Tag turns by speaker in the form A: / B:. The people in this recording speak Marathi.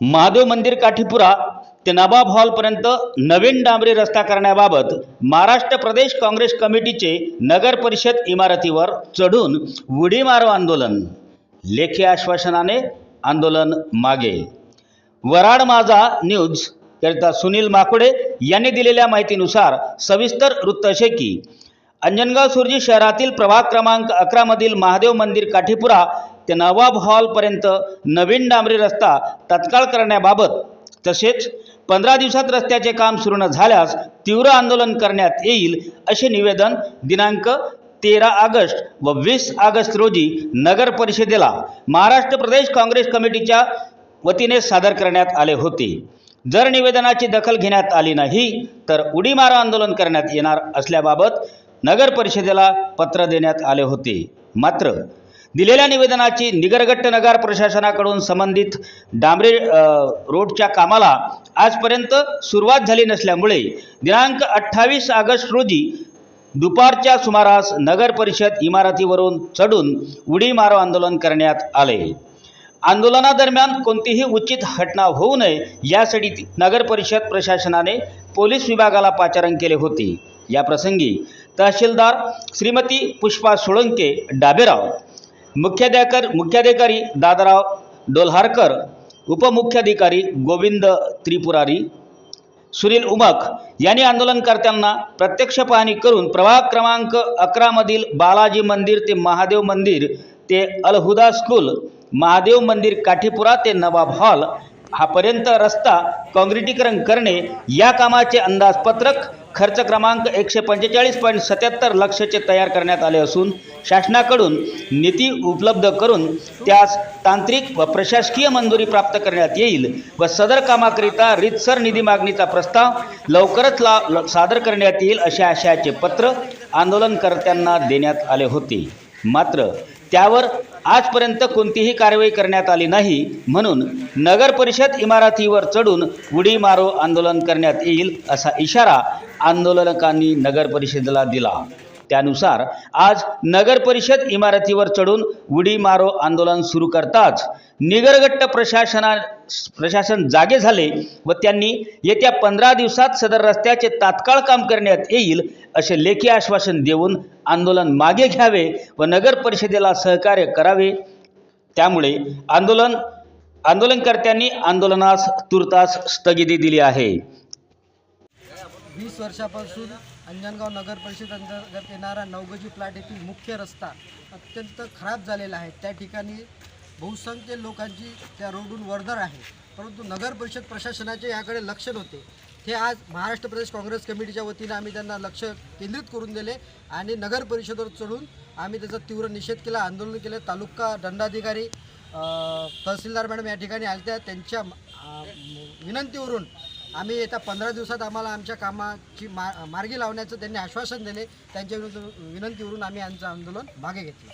A: महादेव मंदिर काठीपुरा ते नवाब हॉलपर्यंत नवीन डांबरी रस्ता करण्याबाबत महाराष्ट्र प्रदेश काँग्रेस कमिटीचे नगर परिषद इमारतीवर चढून उडी मारो आंदोलन. लेखी आश्वासनाने आंदोलन मागे. वराड माझा न्यूज करिता सुनील माकुडे यांनी दिलेल्या माहितीनुसार सविस्तर वृत्त असे की अंजनगाव सुरजी शहरातील प्रभाग क्रमांक अकरामधील महादेव मंदिर काठीपुरा ते नवाब हॉलपर्यंत नवीन डांबरी रस्ता तत्काळ करण्याबाबत तसेच पंधरा दिवसात रस्त्याचे काम सुरू न झाल्यास तीव्र आंदोलन करण्यात येईल असे निवेदन दिनांक तेरा ऑगस्ट व वीस ऑगस्ट रोजी नगर परिषदेला महाराष्ट्र प्रदेश काँग्रेस कमिटीच्या वतीने सादर करण्यात आले होते. जर निवेदनाची दखल घेण्यात आली नाही तर उडी मारा आंदोलन करण्यात येणार असल्याबाबत नगर परिषदेला पत्र देण्यात आले होते. मात्र दिलेल्या निवेदनाची निगरगट्ट नगर प्रशासनाकडून संबंधित डांबरे रोडच्या कामाला आजपर्यंत सुरुवात झाली नसल्यामुळे दिनांक अठ्ठावीस ऑगस्ट रोजी दुपारच्या सुमारास नगर परिषद इमारतीवरून चढून उडी मारो आंदोलन करण्यात आले. आंदोलनादरम्यान कोणतीही उचित घटना होऊ नये यासाठी नगर परिषद प्रशासनाने पोलीस विभागाला पाचारण केले होते. या प्रसंगी तहसीलदार श्रीमती पुष्पा सोळंके डाबेराव मुख्याध्याकर मुख्याधिकारी दादाराव डोल्हारकर उपमुख्याधिकारी गोविंद त्रिपुरारी सुनील उमक यांनी आंदोलनकर्त्यांना प्रत्यक्ष पाहणी करून प्रभाग क्रमांक अकरामधील बालाजी मंदिर ते महादेव मंदिर ते अलहुदा स्कूल महादेव मंदिर काठीपुरा ते नवाब हॉल हा पर्यंत रस्ता काँक्रिटीकरण करणे या कामाचे अंदाजपत्रक खर्च क्रमांक एकशे पंचेचाळीस पॉईंट सत्याहत्तर लक्षचे तयार करण्यात आले असून शासनाकडून निधी उपलब्ध करून त्यास तांत्रिक व प्रशासकीय मंजुरी प्राप्त करण्यात येईल व सदर कामाकरिता रितसर निधी मागणीचा प्रस्ताव लवकरच ला ल- सादर करण्यात येईल अशा आशयाचे पत्र आंदोलनकर्त्यांना देण्यात आले होते. मात्र त्यावर आजपर्यंत कोणतीही कारवाई करण्यात आली नाही म्हणून नगर परिषद इमारतीवर चढून उडी मारो आंदोलन करण्यात येईल असा इशारा आंदोलनकांनी नगर परिषदेला दिला. त्यानुसार आज नगर परिषद इमारतीवर चढून उडी मारो आंदोलन सुरू करताच निगरगट्ट प्रशासना प्रशासन जागे झाले व त्यांनी येत्या पंधरा दिवसात सदर रस्त्याचे तात्काळ काम करण्यात येईल असे लेखी आश्वासन देऊन आंदोलन मागे घ्यावे व नगर परिषदेला सहकार्य करावे. त्यामुळे आंदोलन आंदोलनकर्त्यांनी आंदोलनास तुर्तास स्थगिती दिली आहे.
B: वीस वर्षापासून अंजनगाव नगर परिषद अंतर्गत येणारा नवगजी प्लॅट येथील मुख्य रस्ता अत्यंत खराब झालेला आहे. त्या ठिकाणी बहुसंख्य लोकांची त्या रोडून वर्दळ आहे. परंतु नगर परिषद प्रशासनाचे याकडे लक्ष नव्हते. हे आज महाराष्ट्र प्रदेश काँग्रेस कमिटीच्या वतीनं आम्ही त्यांना लक्ष केंद्रित करून दिले आणि नगरपरिषदेवर चढून आम्ही त्याचा तीव्र निषेध केला आंदोलन केलं. तालुका दंडाधिकारी तहसीलदार मॅडम या ठिकाणी आल्या त्यांच्या विनंतीवरून आम्ही येत्या पंधरा दिवसात आम्हाला आमच्या कामाची मा मार्गी लावण्याचं त्यांनी आश्वासन दिले. त्यांच्या विनंतीवरून आम्ही आमचं आंदोलन मागे घेतलं.